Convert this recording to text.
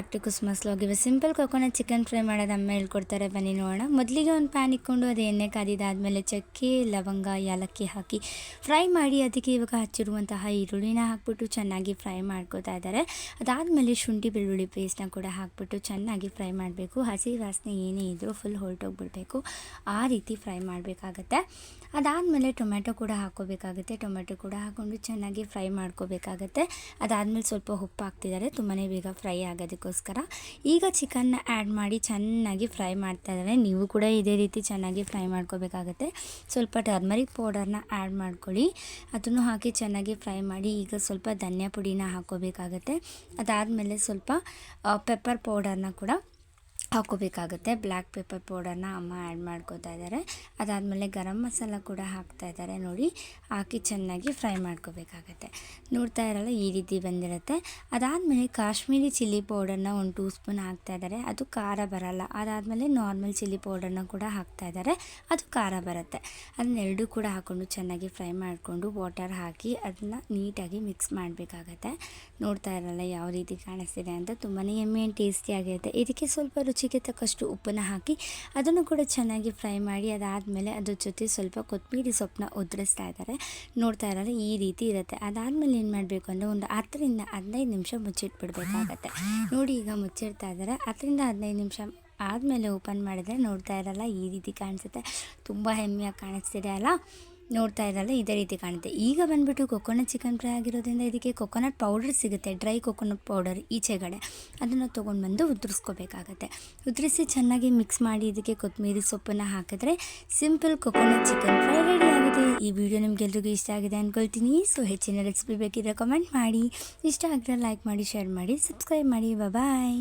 Back to Christmas log ಇವಾಗ simple coconut chicken fry ಮಾಡೋದು ಅಮ್ಮ ಹೇಳ್ಕೊಡ್ತಾರೆ. ಬನ್ನಿ ನೋಡೋಣ. ಮೊದಲಿಗೆ ಒಂದು ಪ್ಯಾನ್ ಇಕ್ಕೊಂಡು ಅದು ಎಣ್ಣೆ ಕಾದಿದ್ದಾದಮೇಲೆ ಚಕ್ಕೆ, ಲವಂಗ, ಏಲಕ್ಕಿ ಹಾಕಿ ಫ್ರೈ ಮಾಡಿ ಅದಕ್ಕೆ ಇವಾಗ ಹಚ್ಚಿರುವಂತಹ ಈರುಳ್ಳಿನ ಹಾಕ್ಬಿಟ್ಟು ಚೆನ್ನಾಗಿ ಫ್ರೈ ಮಾಡ್ಕೋತಾ ಇದ್ದಾರೆ. ಅದಾದಮೇಲೆ ಶುಂಠಿ, ಬೆಳ್ಳುಳ್ಳಿ ಪೇಸ್ಟ್ನ ಕೂಡ ಹಾಕ್ಬಿಟ್ಟು ಚೆನ್ನಾಗಿ ಫ್ರೈ ಮಾಡಬೇಕು. ಹಸಿ ವಾಸನೆ ಏನೇ ಇದ್ದರೂ ಫುಲ್ ಹೊರಟೋಗ್ಬಿಡ್ಬೇಕು. ಆ ರೀತಿ ಫ್ರೈ ಮಾಡಬೇಕಾಗತ್ತೆ. ಅದಾದಮೇಲೆ ಟೊಮೆಟೊ ಕೂಡ ಹಾಕೋಬೇಕಾಗುತ್ತೆ ಟೊಮೆಟೊ ಕೂಡ ಹಾಕ್ಕೊಂಡು ಚೆನ್ನಾಗಿ ಫ್ರೈ ಮಾಡ್ಕೋಬೇಕಾಗತ್ತೆ. ಅದಾದಮೇಲೆ ಸ್ವಲ್ಪ ಉಪ್ಪು ಹಾಕ್ತಿದ್ದಾರೆ. ತುಂಬಾ ಬೇಗ ಫ್ರೈ ಆಗೋದಕ್ಕೋಸ್ಕರ ಈಗ ಚಿಕನ್ನ ಆ್ಯಡ್ ಮಾಡಿ ಚೆನ್ನಾಗಿ ಫ್ರೈ ಮಾಡ್ತಾ ಇದ್ದಾರೆ. ನೀವು ಕೂಡ ಇದೇ ರೀತಿ ಚೆನ್ನಾಗಿ ಫ್ರೈ ಮಾಡ್ಕೋಬೇಕಾಗತ್ತೆ. ಸ್ವಲ್ಪ ಟರ್ಮರಿಕ್ ಪೌಡರ್ನ ಆ್ಯಡ್ ಮಾಡ್ಕೊಳ್ಳಿ. ಅದನ್ನು ಹಾಕಿ ಚೆನ್ನಾಗಿ ಫ್ರೈ ಮಾಡಿ ಈಗ ಸ್ವಲ್ಪ ಧನಿಯಾ ಪುಡಿನ ಹಾಕ್ಕೋಬೇಕಾಗತ್ತೆ. ಅದಾದಮೇಲೆ ಸ್ವಲ್ಪ ಪೆಪ್ಪರ್ ಪೌಡರ್ನ ಕೂಡ ಹಾಕ್ಕೋಬೇಕಾಗುತ್ತೆ ಬ್ಲ್ಯಾಕ್ ಪೆಪ್ಪರ್ ಪೌಡರ್ನ ಅಮ್ಮ ಆ್ಯಡ್ ಮಾಡ್ಕೋತಾ ಇದ್ದಾರೆ ಅದಾದಮೇಲೆ ಗರಂ ಮಸಾಲ ಕೂಡ ಹಾಕ್ತಾ ಇದ್ದಾರೆ ನೋಡಿ. ಹಾಕಿ ಚೆನ್ನಾಗಿ ಫ್ರೈ ಮಾಡ್ಕೋಬೇಕಾಗತ್ತೆ. ನೋಡ್ತಾ ಇರಲ್ಲ, ಈ ರೀತಿ ಬಂದಿರುತ್ತೆ. ಅದಾದಮೇಲೆ ಕಾಶ್ಮೀರಿ ಚಿಲ್ಲಿ ಪೌಡರ್ನ ಒಂದು ಟೂ ಸ್ಪೂನ್ ಹಾಕ್ತಾ ಇದ್ದಾರೆ ಅದು ಖಾರ ಬರಲ್ಲ. ಅದಾದಮೇಲೆ ನಾರ್ಮಲ್ ಚಿಲ್ಲಿ ಪೌಡರ್ನ ಕೂಡ ಹಾಕ್ತಾ ಇದ್ದಾರೆ ಅದು ಖಾರ ಬರುತ್ತೆ. ಅದನ್ನೆರಡೂ ಕೂಡ ಹಾಕ್ಕೊಂಡು ಚೆನ್ನಾಗಿ ಫ್ರೈ ಮಾಡಿಕೊಂಡು ವಾಟರ್ ಹಾಕಿ ಅದನ್ನ ನೀಟಾಗಿ ಮಿಕ್ಸ್ ಮಾಡಬೇಕಾಗತ್ತೆ. ನೋಡ್ತಾ ಇರಲ್ಲ, ಯಾವ ರೀತಿ ಕಾಣಿಸ್ತಿದೆ ಅಂತ. ತುಂಬಾ ಎಮ್ಮೆ ಟೇಸ್ಟಿಯಾಗಿರುತ್ತೆ ಇದಕ್ಕೆ ಸ್ವಲ್ಪ ರುಚಿಗೆ ತಕ್ಕಷ್ಟು ಉಪ್ಪನ್ನು ಹಾಕಿ ಅದನ್ನು ಕೂಡ ಚೆನ್ನಾಗಿ ಫ್ರೈ ಮಾಡಿ ಅದಾದಮೇಲೆ ಅದ್ರ ಜೊತೆ ಸ್ವಲ್ಪ ಕೊತ್ತಂಬರಿ ಸೊಪ್ಪನ್ನ ಉದುರಿಸ್ತಾ ಇದ್ದಾರೆ. ನೋಡ್ತಾ ಇರಲ್ಲ ಈ ರೀತಿ ಇರುತ್ತೆ. ಅದಾದಮೇಲೆ ಏನು ಮಾಡಬೇಕು ಅಂದರೆ ಒಂದು ಹತ್ತರಿಂದ ಹದಿನೈದು ನಿಮಿಷ ಮುಚ್ಚಿಟ್ಬಿಡ್ಬೇಕಾಗತ್ತೆ. ನೋಡಿ ಈಗ ಮುಚ್ಚಿಡ್ತಾ ಇದ್ದಾರೆ. ಹತ್ತರಿಂದ ಹದಿನೈದು ನಿಮಿಷ ಆದಮೇಲೆ ಓಪನ್ ಮಾಡಿದ್ರೆ ನೋಡ್ತಾ ಇರಲ್ಲ, ಈ ರೀತಿ ಕಾಣಿಸುತ್ತೆ. ತುಂಬ ಹೆಮ್ಮೆಯಾಗಿ ಕಾಣಿಸ್ತಿದೆ ಅಲ್ಲ? ನೋಡ್ತಾ ಇರಲ್ಲ, ಇದೇ ರೀತಿ ಕಾಣುತ್ತೆ. ಈಗ ಬಂದುಬಿಟ್ಟು ಕೊಕೊನಟ್ ಚಿಕನ್ ಫ್ರೈ ಆಗಿರೋದ್ರಿಂದ ಇದಕ್ಕೆ ಕೊಕೊನಟ್ ಪೌಡರ್ ಸಿಗುತ್ತೆ ಡ್ರೈ ಕೊಕೊನಟ್ ಪೌಡರ್ ಈಚೆಗಡೆ. ಅದನ್ನು ತೊಗೊಂಡು ಬಂದು ಉದುರಿಸ್ಕೋಬೇಕಾಗತ್ತೆ. ಉದುರಿಸಿ ಚೆನ್ನಾಗಿ ಮಿಕ್ಸ್ ಮಾಡಿ ಇದಕ್ಕೆ ಕೊತ್ತಂಬರಿ ಸೊಪ್ಪನ್ನು ಹಾಕಿದ್ರೆ simple coconut chicken fry ready ಆಗಿದೆ ಈ ವಿಡಿಯೋ ನಿಮ್ಗೆಲ್ರಿಗೂ ಇಷ್ಟ ಆಗಿದೆ ಅಂದ್ಕೊಳ್ತೀನಿ ಸೊ ಹೆಚ್ಚಿನ ರೆಸಿಪಿ ಬೇಕಿದ್ರೆ ಕಮೆಂಟ್ ಮಾಡಿ. ಇಷ್ಟ ಆಗಿದ್ರೆ ಲೈಕ್ ಮಾಡಿ ಶೇರ್ ಮಾಡಿ ಸಬ್ಸ್ಕ್ರೈಬ್ ಮಾಡಿ. ಬಾಯ್